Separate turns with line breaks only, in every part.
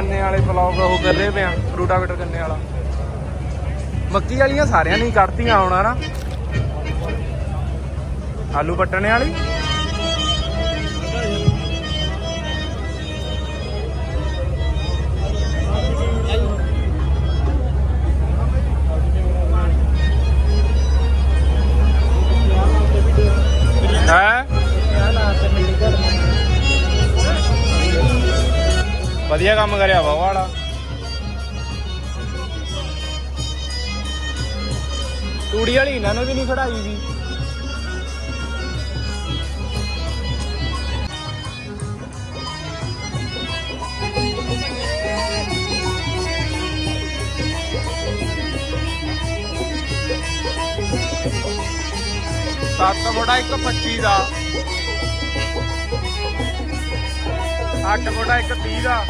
ਗੰਨੇ ਵਾਲੇ ਬਲੌਗ ਉਹ ਕਰ ਰਹੇ ਪਿਆ ਰੂਟਾਵੇਟਰ ਗੰਨੇ ਵਾਲਾ। ਮੱਕੀ ਵਾਲੀਆਂ ਸਾਰਿਆਂ ਨੇ ਕੱਢਤੀਆਂ ਹੁਣ ਨਾ ਆਲੂ ਪੱਟਣੇ ਵਾਲੀ? ਤੂੜੀ ਵਾਲੀ ਇਹਨਾਂ ਨੂੰ ਵੀ ਨਹੀਂ ਖੜਾਈ ਵੀ ਸੱਤ ਫੁੱਟਾ ਇੱਕ 25 ਦਾ। 8 ਫੁੱਟਾ ਇੱਕ 30 ਦਾ।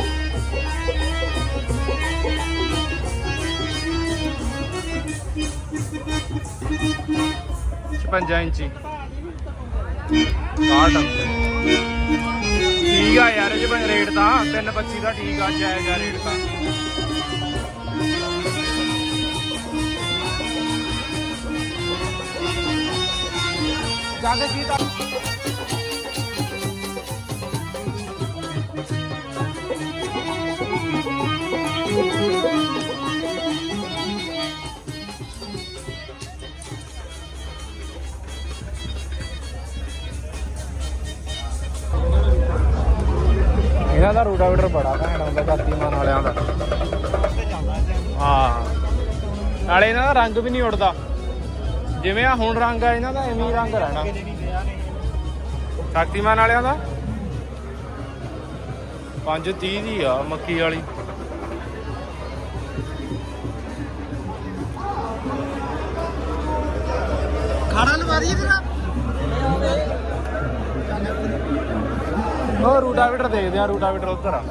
ਛਪੰਜਾ ਇੰਚੀ। 60 ਠੀਕ ਆ ਯਾਰ ਜੇ ਰੇਟ ਤਾਂ 325 ਦਾ ਠੀਕ ਆ, ਜਾਇਜ਼ ਆ ਰੇਟ ਤਾਂ। ਜੱਗ ਜੀ ਤਾਂ ਇਹਨਾਂ ਦਾ ਰੂਟਾਵੇਟਰ ਬੜਾ ਘੈਂਟ ਹੁੰਦਾ ਸ਼ਕਤੀਮਾਨ ਵਾਲਿਆਂ ਦਾ। ਹਾਂ। ਨਾਲੇ ਇਹਨਾਂ ਦਾ ਰੰਗ ਵੀ ਨਹੀਂ ਉੜਦਾ ਜਿਵੇਂ ਆ ਹੁਣ ਰੰਗ ਆ, ਇਹਨਾਂ ਦਾ ਐਵੇਂ ਹੀ ਰੰਗ ਰਹਿਣਾ। ਸ਼ਕਤੀਮਾਨ ਵਾਲਿਆਂ ਦਾ? 530 ਦੀ ਆ, ਮੱਕੀ ਵਾਲੀ।
ਖਾਣਾ ਲਵਾ ਦਈਏ ਫਿਰ
ਉਹ ਰੂਟਾਵੇਟਰ ਦੇਖਦੇ ਆ ਰੂਟਾਵੇਟਰ ਉੱਧਰ ਆ।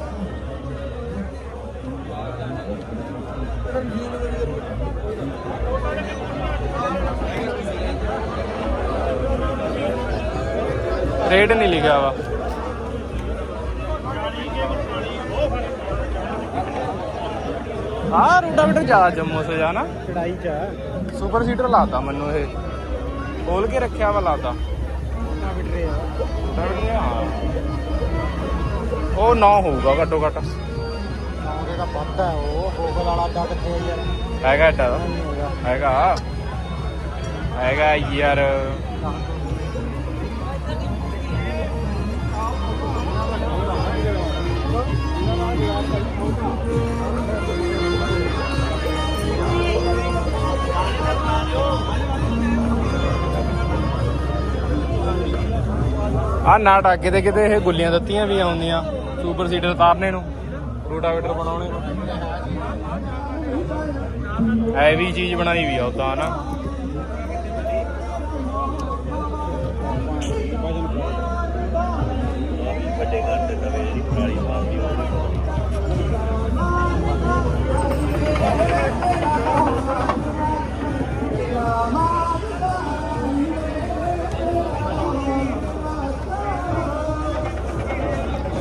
ਰੇਟ ਨਹੀਂ ਲਿਖਿਆ ਵਾ। ਆ ਰੂਟਾਵੇਟਰ ਜ਼ਿਆਦਾ ਜੰਮੂ ਸੇ ਜਾਣਾ।
ਚੜਾਈ ਚ
ਸੁਪਰ ਸੀਟਰ ਲਾਤਾ ਮੈਨੂੰ ਇਹ। ਖੋਲ ਕੇ ਰੱਖਿਆ ਵਾ ਲਾਤਾ।
ਬਿਟਰੇ ਆ।
ਰੂਟਾਵੇਟਰ ਹਾਂ ਉਹ 9 ਹੋਊਗਾ ਘੱਟੋ ਘੱਟ।
ਨਾਂਗੇ ਦਾ ਵੱਧ ਹੈ ਉਹ ਹੋਗਲ ਵਾਲਾ ਦਾ ਕਿੱਥੇ ਯਾਰ?
ਹੈਗਾ ਏਡਾ ਦਾ
ਨਹੀਂ ਹੋਗਾ।
ਹੈਗਾ। ਹੈਗਾ ਯਾਰ। ਆ ਨਾਟ ਆ ਕਿਤੇ ਕਿਤੇ ਇਹ ਗੁੱਲੀਆਂ ਦਿੱਤੀਆਂ ਵੀ ਆਉਂਦੀਆਂ। ਸੁਪਰ ਸੀਡਰ ਤਾਰਨੇ ਨੂੰ, ਰੋਟਾਵੇਟਰ ਬਣਾਉਣੇ ਨੂੰ। ਐ ਵੀ ਚੀਜ਼ ਬਣਾਈ ਵੀ ਆ ਉਦਾਂ ਨਾ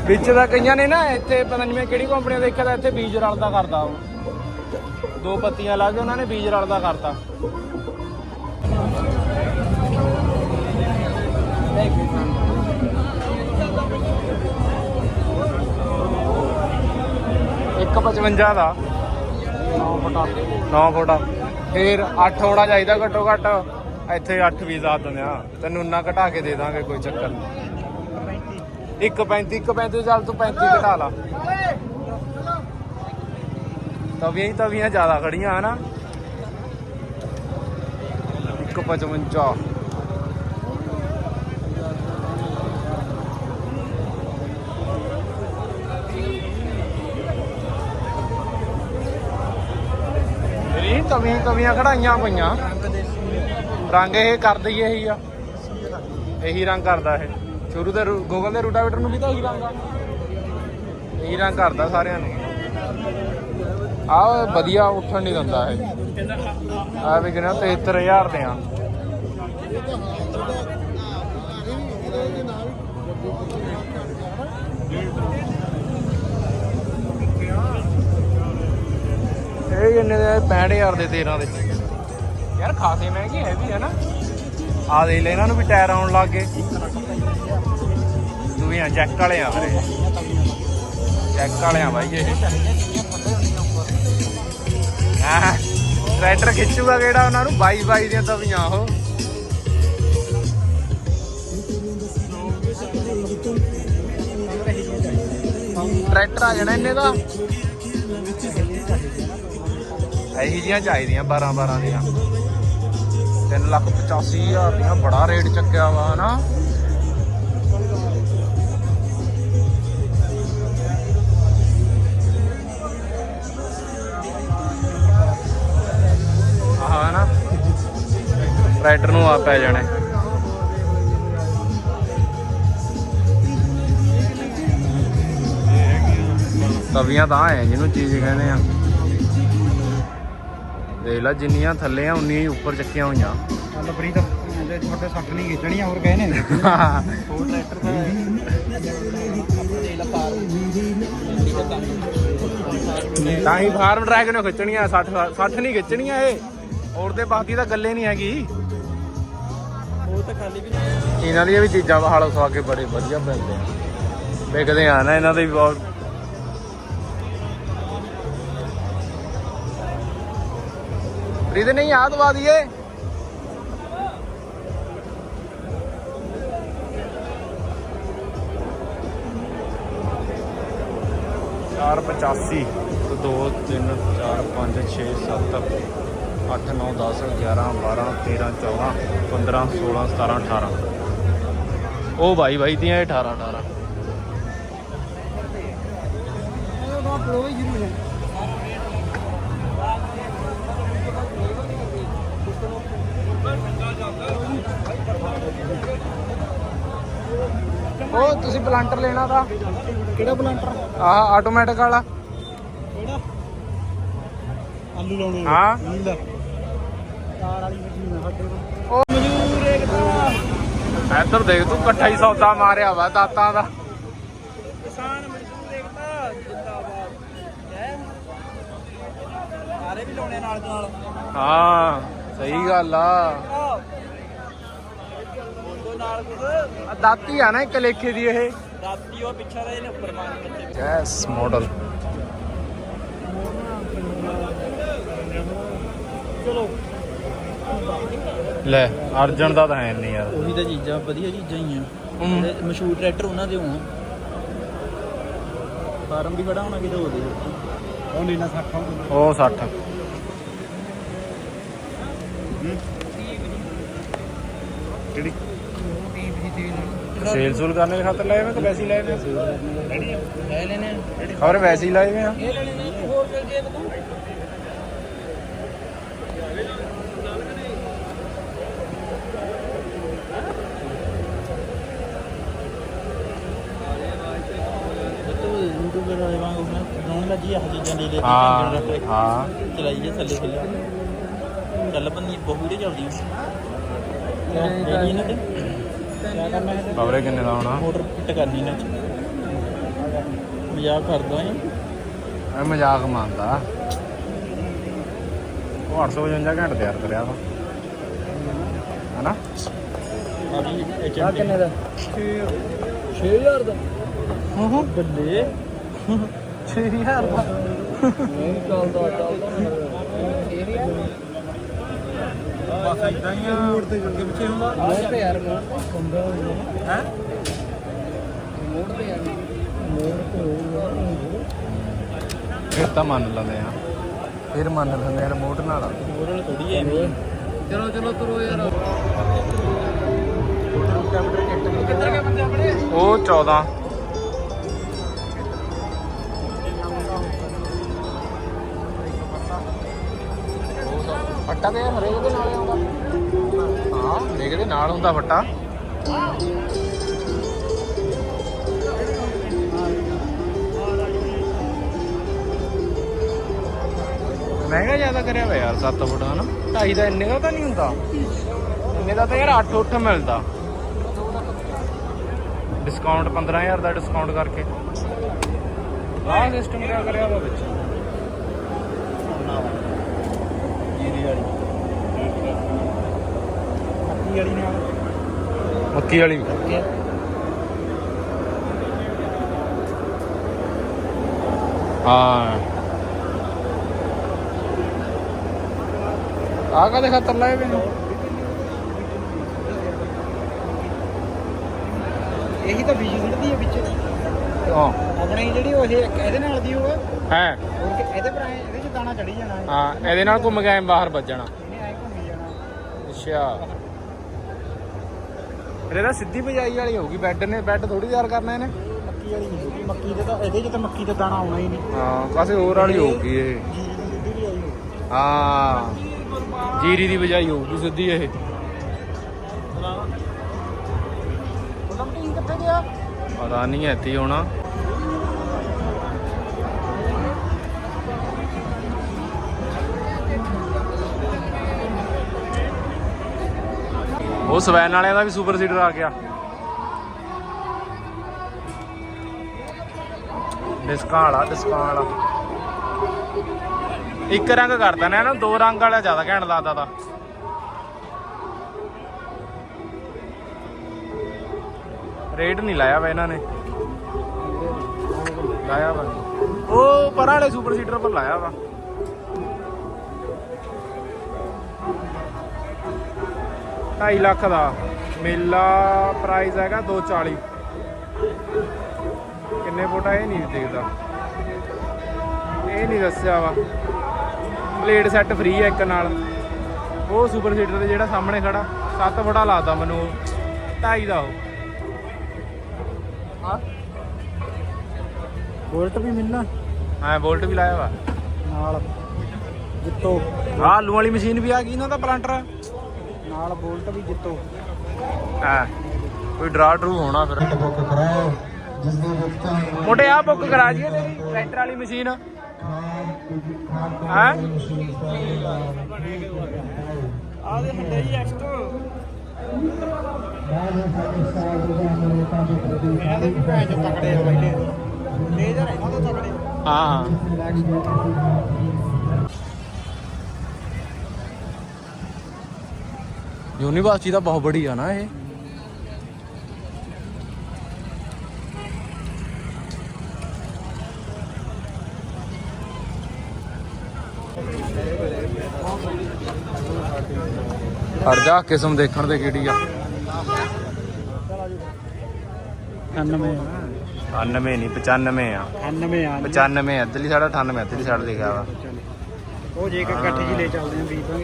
ਵਿੱਚ ਦਾ ਕਈਆਂ ਨੇ ਨਾ, ਇੱਥੇ ਪਤਾ ਨਹੀਂ ਮੈਂ ਕਿਹੜੀ ਕੰਪਨੀ ਦਾ ਦੇਖਿਆ ਤਾਂ ਇੱਥੇ ਬੀਜ ਰਲਦਾ ਕਰਦਾ ਉਹ। ਦੋ ਪੱਤੀਆਂ ਲਾ ਕੇ ਉਹਨਾਂ ਨੇ ਬੀਜ ਰਲਦਾ ਕਰਤਾ। ਇੱਕ 55 ਦਾ।
9 ਫਟਾ
9 ਫੁੱਟ ਫੇਰ 8 ਹੋਣਾ ਚਾਹੀਦਾ ਘੱਟੋ ਘੱਟ। ਇੱਥੇ 8 ਵੀ ਜ਼ਿਆਦਾ ਦਿੰਦੇ ਆ। ਤੈਨੂੰ ਉਨਾ ਘਟਾ ਕੇ ਦੇ ਦਾਂਗੇ, ਕੋਈ ਚੱਕਰ ਨਹੀਂ ਇੱਕ 35 ਇੱਕ 35 ਚੱਲ ਤੂੰ 35 ਘਟਾ ਲਾ। ਤਵੀਆਂ ਹੀ ਤਵੀਆਂ ਜ਼ਿਆਦਾ ਖੜੀਆਂ, ਹਨਾ? ਇੱਕ 55 ਮੇਰੀ ਤਵੀਆਂ ਤਵੀਆਂ ਖੜਾਈਆਂ ਪਈਆਂ। ਰੰਗ ਇਹ ਕਰਦਾ ਹੀ ਇਹੀ ਆ। ਇਹੀ ਰੰਗ ਕਰਦਾ ਇਹ। ਸ਼ੁਰੂ ਤੇ ਗੂਗਲ ਦੇ ਰੂਟਾਵੇਟਰ ਨੂੰ ਵੀ ਤਾਂ ਇਹੀ ਰੰਗ ਆ। ਇਹੀ ਰੰਗ ਕਰਦਾ ਸਾਰਿਆਂ ਨੂੰ। ਆ ਵਧੀਆ ਉੱਠਣ ਨਹੀਂ ਦਿੰਦਾ ਇਹ। ਆ ਵੀ ਕਿਹਾ 73000 ਦੇ ਆ। ਇਹ ਕਿੰਨੇ ਦੇ 65000 ਦੇ 13 ਦੇ। ਯਾਰ ਖਾਸੇ ਮਹਿੰਗੇ ਹੈ ਵੀ ਹੈ ਨਾ। ਆ ਦੇ ਲੈ, ਇਹਨਾਂ ਨੂੰ ਵੀ ਟਾਇਰ ਆਉਣ ਲੱਗ ਗਏ। ਆ ਜੈਕ ਵਾਲੇ ਆ ਵੀਰੇ। ਚੈੱਕ ਵਾਲੇ ਆ ਬਾਈ ਇਹ। ਹਾਂ? ਟਰੈਕਟਰ ਖਿੱਚੂਗਾ ਕਿਹੜਾ ਉਹਨਾਂ ਨੂੰ? ਬਾਈ ਬਾਈ ਦੀਆਂ ਤਵੀਆਂ ਉਹ। ਟਰੈਕਟਰ ਆ ਜਾਣਾ ਇਹਨੇ ਦਾ ਇਹੀ ਜੀਆਂ ਚਾਹੀਦੀਆਂ 12 12 ਦੀਆਂ। 3 ਲੱਖ 85 ਹਜ਼ਾਰ ਦੀਆਂ ਬੜਾ ਰੇਟ ਚੱਕਿਆ ਵਾ, ਹਨਾ? ਆਹ ਨਾ ਟਰੈਕਟਰ ਨੂੰ ਆ ਪੈ ਜਾਣਾ। ਤਵੀਆਂ ਤਾਂ ਐ ਜਿਹਨੂੰ ਚੀਜ਼ ਕਹਿੰਦੇ ਆ। ਦੇਖ ਲੈ ਜਿੰਨੀਆਂ ਥੱਲੇ ਆ ਉਨੀਆਂ ਹੀ ਉੱਪਰ ਚੱਕੀਆਂ ਹੋਈਆਂ।
ਚੱਲ ਪ੍ਰੀਤ ਇਹਦੇ ਛੋਟੇ ਸੱਟ ਨਹੀਂ ਖਿੱਚਣੀਆਂ ਹੋਰ ਕਹੇ ਨੇ।
ਹੋਰ ਟਰੈਕਟਰ
ਤਾਂ ਹੀ ਫਾਰਮ ਟਰੈਕ ਨੂੰ ਖਿੱਚਣੀਆਂ 60 60 ਨਹੀਂ ਖਿੱਚਣੀਆਂ ਇਹ। ਹੋਰ ਤੇ ਬਾਕੀ ਤਾਂ ਗੱਲੇ ਨਹੀਂ ਹੈਗੀ।
ਉਹ ਤਾਂ ਖਾਲੀ ਵੀ ਨਹੀਂ
ਇਹਨਾਂ ਦੀਆਂ ਵੀ ਚੀਜ਼ਾਂ ਹਾਲੋ ਸਵਾ ਕੇ ਬੜੇ ਵਧੀਆ ਪੈਂਦੇ ਆ। ਵਿਕਦੇ ਆ ਨਾ ਇਹਨਾਂ ਦੇ ਵੀ ਬਹੁਤ ਪ੍ਰੀਤ ਨਹੀਂ ਆ ਦਵਾ ਦਈਏ। ਚਾਰ 85 ਦੋ ਤਿੰਨ ਚਾਰ ਪੰਜ 6 7 8 9 10 11 12 13 14 15 16 17 18 ਉਹ ਬਾਈ ਬਾਈ ਦੀਆਂ ਇਹ 18 18 ਉਹ ਤੁਸੀਂ ਪਲਾਂਟਰ ਲੈਣਾ ਦਾ
ਕਿਹੜਾ ਪਲਾਂਟਰ?
ਆਹ ਆਟੋਮੈਟਿਕ ਵਾਲਾ।
ਕਿਹੜਾ? ਆਲੂ ਲਾਉਣੇ
ਹਾਂ।
ਕਾਰ ਵਾਲੀ ਮਸ਼ੀਨ ਆ ਸਾਡੇ ਕੋਲ
ਉਹ ਮਜ਼ਦੂਰ ਏਕਤਾ ਇੱਧਰ ਦੇਖ ਤੂੰ ਇਕੱਠਾ ਹੀ ਸੌਦਾ ਮਾਰਿਆ ਵਾ ਦਾਤਾਂ ਦਾ।
ਕਿਸਾਨ ਮਜ਼ਦੂਰ ਏਕਤਾ ਜਿੰਦਾਬਾਦ। ਹੈ? ਸਾਰੇ ਵੀ ਲਾਉਣੇ ਨਾਲ ਨਾਲ।
ਹਾਂ ਸਹੀ ਗੱਲ ਆ।
ਨਾਲ ਕੁਝ
ਦਾਤੀ ਆ ਨਾ ਇੱਕ ਲੇਖੇ ਦੀ ਇਹ।
ਰਾਤੀ ਉਹ ਪਿੱਛਾ ਰਹੇ ਨੇ ਉੱਪਰ ਮਾਰ ਬੱਚੇ
ਯੈਸ ਮਾਡਲ
ਚਲੋ।
ਲੈ ਅਰਜਨ ਦਾ ਤਾਂ ਹੈ ਨਹੀਂ ਯਾਰ।
ਉਹੀ ਤਾਂ ਚੀਜ਼ਾਂ ਵਧੀਆ ਚੀਜ਼ਾਂ ਹੀ ਆ। ਮਸ਼ਹੂਰ ਟਰੈਕਟਰ ਉਹਨਾਂ ਦੇ ਹੋਣ। ਫਾਰਮ ਵੀ ਖੜਾ ਹੋਣਾ ਕਿਤੇ ਉਹਦੇ
ਉਹ ਨੀਲਾ 60
ਉਹ 60 ਕਿਹੜੀ? ਸੇਲ ਸੂਲ ਕਰਨੇ ਦੇ ਖਾਤਰ ਲਾਏ ਵੇ ਕਿ ਵੈਸੇ ਹੀ ਲਾਏ ਵੇ
ਲੈ ਲੈਣੇ
ਖਬਰ ਵੈਸੇ ਹੀ ਲਾਏ ਵੇ ਆ
ਇਹ ਲੈ ਲੈਣੇ ਹੋਰ ਮਿਲ ਜੇ ਬਤਾ ਯੂਟਿਊਬਰ ਵਾਲੇ ਵਾਂਗ ਉਹਨਾਂ ਡਰਾਉਣ ਲੱਗੀ ਆ ਚੀਜ਼ਾਂ ਲੈ ਲੈ
ਹਾਂ ਹਾਂ
ਚਲਾਈਏ ਥੱਲੇ ਥੱਲੇ ਚੱਲ ਪੰਨੀ ਬਹੁ ਦੇ ਚੱਲਦੀ ਇਹਨਾਂ ਤੇ ਕਿਆ ਕਰਨਾ
ਖਬਰੇ ਕਿੰਨੇ ਦਾ ਹੋਣਾ?
ਮੋਟਰ ਫਿੱਟ ਕਰਨੀ ਚ ਮਜ਼ਾਕ ਕਰਦਾ
ਇਹ ਮਜ਼ਾਕ ਮੰਨਦਾ ਉਹ 855 ਘੰਟੇ ਤਿਆਰ ਕਰਿਆ ਵਾ। ਹਨਾ?
ਆ ਕਿੰਨੇ ਦਾ? 6000 ਦਾ। ਹਾਂ ਹਾਂ। ਬੱਲੇ।
6000 ਦਾ।
ਨਹੀਂ ਚੱਲਦਾ ਚੱਲਦਾ
ਬਸ ਇਦਾਂ ਹੀ ਆ ਮੋੜ ਤੇ ਅੱਗੇ ਪਿੱਛੇ ਹੁੰਦਾ।
ਮੋੜ ਤੇ ਯਾਰ ਮੋੜ ਹੁੰਦਾ
ਹੈ?
ਮੋੜ ਤੇ ਯਾਰ। ਮੋੜ ਤੇ ਹੋਊਗਾ
ਫਿਰ ਤਾਂ ਮੰਨ ਲੈਂਦੇ ਆ। ਫਿਰ ਮੰਨ ਲੈਂਦੇ ਆ ਰਿਮੋਟ ਨਾਲ।
ਮੋੜ ਨਾਲ ਥੋੜੀ ਐਵੇਂ ਹੀ। ਚਲੋ ਚਲੋ ਤੁਰੋ ਯਾਰ। ਕਿੱਧਰ ਗਏ ਬੰਦੇ ਆਪਣੇ?
ਉਹ 14 ਫੱਟਾ ਤੇ ਹਰੇਕ ਦੇ ਨਾਲ। ਆਉਂਦਾ ਹਾਂ ਨਾਲ ਹੁੰਦਾ ਫੱਟਾ ਮਹਿੰਗਾ ਜ਼ਿਆਦਾ ਕਰਿਆ ਹੋਇਆ ਯਾਰ 7 ਫੁੱਟ, ਹਨਾ? 2.5 ਦਾ ਇੰਨੇ ਦਾ ਤਾਂ ਨਹੀਂ ਹੁੰਦਾ। ਇੰਨੇ ਦਾ ਤਾਂ ਯਾਰ 8 ਉੱਠ ਮਿਲਦਾ। ਡਿਸਕਾਊਂਟ 15000 ਦਾ ਡਿਸਕਾਊਂਟ ਕਰਕੇ। ਆਹ ਸਿਸਟਮ ਕਿਆ ਕਰਿਆ ਵਾ ਵਿੱਚ?
ਨਾਲ
ਜੀਰੀ ਵਾਲੀ
ਵਾਲੀ ਨਾਲ।
ਮੱਕੀ ਵਾਲੀ। ਹਾਂ। ਆ ਕਦੇ ਖਤਰ ਲਾਏ ਵੇ ਨੇ
ਇਹੀ ਤਾਂ ਬੀਜ ਸਿੱਟਦੀ ਹੈ ਵਿੱਚ।
ਹਾਂ।
ਆਪਣੇ ਜਿਹੜੀ ਉਹ ਇਹ ਇਹਦੇ ਨਾਲ ਦੀ ਹੋਵੇ
ਹੈ।
ਹੋਰ ਕਿ ਇਹਦੇ ਪਰ ਐਂ- ਇਹਦੇ ਚ ਦਾਣਾ ਚੜੀ ਜਾਣਾ। ਹੈ
ਹਾਂ ਇਹਦੇ ਨਾਲ ਘੁੰਮ ਕੇ ਐਂ ਬਾਹਰ ਵੱਜਣਾ
ਇਹਨੇ ਐਂ ਘੁੰਮੀ ਜਾਣਾ।
ਅੱਛਾ। ਇਹਦਾ ਸਿੱਧੀ ਬਜਾਈ ਵਾਲੀ ਹੋਊਗੀ ਬੈੱਡ ਨੇ ਬੈੱਡ ਥੋੜੀ ਤਿਆਰ ਕਰਨਾ ਇਹਨੇ।
ਮੱਕੀ ਵਾਲੀ ਨਹੀਂ ਹੋਊਗੀ ਮੱਕੀ ਦੇ ਤਾਂ ਇਹਦੇ ਚ ਤਾਂ ਮੱਕੀ ਦਾ ਦਾਣਾ ਆਉਣਾ ਹੀ ਨਹੀਂ।
ਹਾਂ ਕਾਸੇ ਹੋਰ ਵਾਲੀ ਹੋਊਗੀ ਇਹ।
ਜੀਰੀ ਦੀ ਸਿੱਧੀ ਵੀ ਆਈ ਹੋਊਗੀ।
ਹਾਂ ਜੀਰੀ ਦੀ ਬਜਾਈ ਹੋਊਗੀ ਸਿੱਧੀ ਇਹ।
ਲੰਮਟੀ ਕਿੱਥੇ ਗਿਆ।
ਪਤਾ ਨਹੀਂ ਐਤੀ ਹੋਣਾ। ਉਹ ਸਵੈਨ ਵਾਲਿਆਂ ਦਾ ਵੀ ਸੁਪਰ ਸੀਡਰ ਆ ਗਿਆ। ਡਿਸਕਾਂ ਵਾਲਾ ਡਿਸਕਾਂ ਵਾਲਾ। ਇੱਕ ਰੰਗ ਕਰਦਾ ਨੇ ਨਾ ਦੋ ਰੰਗ ਵਾਲਾ ਜ਼ਿਆਦਾ ਘੈਂਟ ਲੱਗਦਾ ਤਾ। ਰੇਟ ਨਹੀਂ ਲਾਇਆ ਵਾ ਇਹਨਾਂ ਨੇ। ਲਾਇਆ ਵਾ। ਉਹ ਪਰ ਵਾਲੇ ਸੁਪਰ ਸੀਡਰ ਪਰ ਲਾਇਆ ਵਾ। ਢਾਈ ਲੱਖ ਦਾ। ਮੇਲਾ ਪ੍ਰਾਈਸ ਹੈਗਾ 240 ਕਿੰਨੇ ਫੁੱਟ ਇਹ ਨਹੀਂ ਦੇਖਦਾ। ਇਹ ਨਹੀਂ ਦੱਸਿਆ ਵਾ। ਪਲੇਟ ਸੈੱਟ ਫ੍ਰੀ ਹੈ ਇੱਕ ਨਾਲ। ਉਹ ਸੁਪਰ ਸੀਡਰ ਦੇ ਜਿਹੜਾ ਸਾਹਮਣੇ ਖੜਾ 7 ਫੁੱਟਾ ਲਾਦਾ ਮੈਨੂੰ ਉਹ। ਢਾਈ ਦਾ ਉਹ। ਹਾਂ।
ਬੋਲਟ ਵੀ ਮਿਲਣਾ?
ਹਾਂ ਵੋਲਟ ਵੀ ਲਾਇਆ ਵਾ।
ਨਾਲ। ਜਿੱਤੋ।
ਆਹ ਆਲੂ ਵਾਲੀ ਮਸ਼ੀਨ ਵੀ ਆ ਗਈ ਇਹਨਾਂ ਦਾ ਪਲਾਂਟਰ।
ਨਾਲ ਬੋਲਟ ਵੀ ਜਿੱਤੋ।
ਹਾਂ ਕੋਈ ਡਰਾ ਡਰੂ ਹੋਣਾ ਫਿਰ।
ਬੁੱਕ ਕਰਾਓ ਜਿਸ ਦੇ ਵਿੱਚ
ਮੋਟੇ ਆ ਬੁੱਕ ਕਰਾ ਜੀਏ ਤੇਰੀ ਟਰੈਕਟਰ ਵਾਲੀ ਮਸ਼ੀਨ। ਹਾਂ?
ਆਦੇ ਹੁੰਦੇ ਜੀ ਐਕਸਟਰਾ ਇਹਦੇ ਵੀ ਭੈਣ ਚੋ ਤਕੜੇ ਆ ਪਹਿਲੇ ਲੇਜ਼ਰ ਇਹਨਾਂ ਤੋਂ ਤਕੜੇ।
ਹਾਂ। ਯੂਨੀਵਰਸਿਟੀ ਤਾਂ ਬਹੁਤ ਬੜੀ ਆ ਨਾ ਇਹ। ਹਰ ਜਾ ਕਿਸਮ ਦੇਖਣ ਦੇ ਕਿਹੜੀ ਆ।
98
98 ਨਹੀਂ 95 ਆ।
98 ਆ।
95 ਇੱਧਰਲੀ ਸਾਈਡ 98 ਇੱਧਰਲੀ ਸਾਈਡ ਲਿਖਿਆ ਵਾ।
ਉਹ ਜੇ ਇੱਕ ਇਕੱਠੀ ਜੀ ਲੈ ਚੱਲਦੇ ਆ ਵੀ ਤਾਂ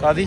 ਕਾਦੀ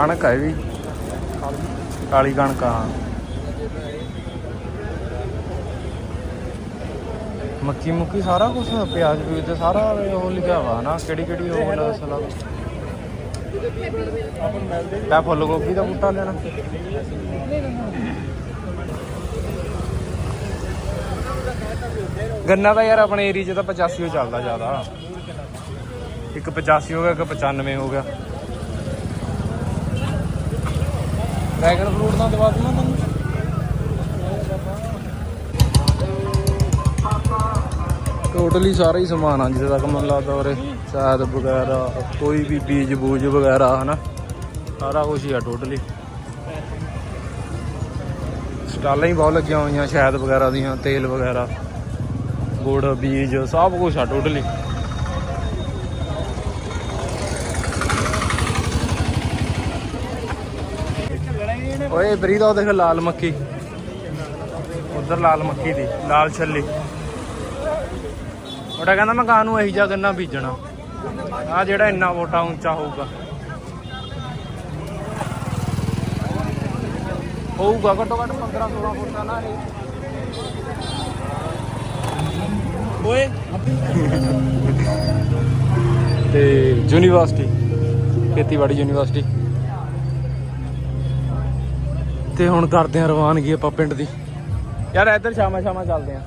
ਕਣਕ ਹੈ ਵੀ ਕਾਲੀ ਕਣਕ ਆ ਮੱਕੀ ਮੁੱਕੀ ਸਾਰਾ ਕੁਝ ਪਿਆਜ਼ ਵੀ ਤੇ ਸਾਰਾ ਉਹ ਲਿਖਿਆ ਵਾ ਨਾ, ਕਿਹੜੀ ਕਿਹੜੀ ਉਹ ਵਾਲਾ ਦੱਸਣਾ ਤਾਂ ਫੁੱਲ ਗੋਭੀ ਦਾ ਬੂਟਾ ਲੈਣਾ। ਗੰਨਾ ਤਾਂ ਯਾਰ ਆਪਣੇ ਏਰੀਆ 'ਚ ਤਾਂ 85 ਚੱਲਦਾ ਜ਼ਿਆਦਾ। ਇੱਕ 85 ਹੋ ਗਿਆ, ਇੱਕ 95 ਹੋ ਗਿਆ। ਡਰੈਗਨ ਫਰੂਟ ਦਾ ਦਵਾ ਦੂੰਗਾ ਤੈਨੂੰ ਟੋਟਲੀ ਸਾਰਾ ਹੀ ਸਮਾਨ ਆ ਜਿੱਥੇ ਤੱਕ ਮੈਨੂੰ ਲੱਗਦਾ ਉਰੇ। ਸ਼ਾਇਦ ਵਗੈਰਾ, ਕੋਈ ਵੀ ਬੀਜ ਬੂਜ ਵਗੈਰਾ, ਹਨਾ? ਸਾਰਾ ਕੁਝ ਹੀ ਆ ਟੋਟਲੀ ਸਟਾਲਾਂ ਹੀ ਬਹੁਤ ਲੱਗੀਆਂ ਹੋਈਆਂ ਸ਼ਾਇਦ ਵਗੈਰਾ ਦੀਆਂ, ਤੇਲ ਵਗੈਰਾ, ਗੁੜ, ਬੀਜ, ਸਭ ਕੁਝ ਆ ਟੋਟਲੀ ਓਏ ਬਰੀ ਦਾ ਉਹ ਦੇਖ ਲਾਲ ਮੱਕੀ। ਉਧਰ ਲਾਲ ਮੱਕੀ ਦੀ, ਲਾਲ ਛੱਲੀ। ਉਹਦਾ ਕਹਿੰਦਾ ਮੈਂ ਕਾਂ ਨੂੰ ਇਹੀ ਜਾ ਗੰਨਾ ਬੀਜਣਾ। ਆ ਜਿਹੜਾ ਇੰਨਾ ਮੋਟਾ ਉੱਚਾ ਹੋਊਗਾ। ਹੋਊਗਾ ਘੱਟੋ ਘੱਟ 15 16 ਫੁੱਟ ਦਾ ਨਾ ਇਹ। ਓਏ। ਤੇ ਯੂਨੀਵਰਸਿਟੀ, ਖੇਤੀਬਾੜੀ ਯੂਨੀਵਰਸਿਟੀ। ਤੇ ਹੁਣ ਕਰਦੇ ਆ ਰਵਾਨਗੀ ਆਪਾਂ ਪਿੰਡ ਦੀ। ਯਾਰ ਇੱਧਰ ਸ਼ਾਮਾ ਸ਼ਾਮਾ ਚੱਲਦੇ ਆ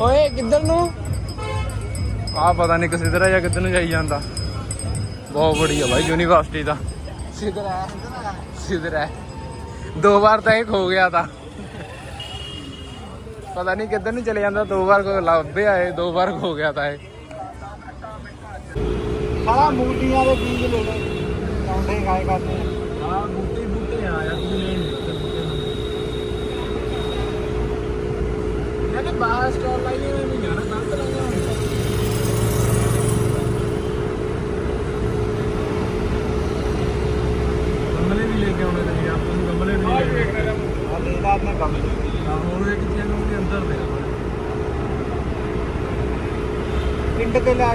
ਓਏ ਕਿੱਧਰ ਨੂੰ? ਆ ਪਤਾ ਨਹੀਂ ਕਿਸੇ ਤਰ੍ਹਾਂ ਜਾਂ ਕਿੱਧਰ ਨੂੰ ਜਾਈ ਜਾਂਦਾ। ਬਹੁਤ ਬੜੀ ਆ ਭਾਈ ਯੂਨੀਵਰਸਿਟੀ ਦਾ। ਸਿੱਧਰ ਹੈ ਸਿੱਧਰ ਹੈ ਦੋ ਵਾਰ ਤਾਂ ਇਹ ਖੋ ਗਿਆ ਤਾਂ। ਪਤਾ ਨਹੀਂ ਕਿੱਧਰ ਨੂੰ ਚਲੇ ਜਾਂਦਾ ਦੋ ਵਾਰ ਕੋ ਲੱਭੇ ਆਏ ਦੋ ਵਾਰ ਖੋ ਗਿਆ ਤਾਂ ਇਹ।
ਸਾਰਾ ਮੂਲੀਆਂ ਦੇ ਬੀਜ ਲੈ ਲਓ। ਕੌਂਡੇ ਖਾਏ ਕਰਦੇ
ਆ। ਬੂਟੇ ਬੂਟੇ ਆ ਯਾਰ ਤੁਸੀਂ ਲੈਣ ਮੈਂ ਤਾਂ ਬਾਹਰ ਸਟਾਲ ਲਾਈਏ ਮੈਂ ਜਾਣਾ ਕੰਨ ਲਾਂਗਾ ਗਮਲੇ ਵੀ ਲੈ ਕੇ ਆਉਣੇ ਤੇ ਆਪਾਂ ਨੂੰ ਗਮਲੇ ਵੀ ਲੈ ਕੇ
ਆ ਲੈ ਆਪਣੇ ਕੰਮ
ਨੂੰ ਅੰਦਰ ਦੇ
ਪਿੰਡ ਤੇ ਲੈ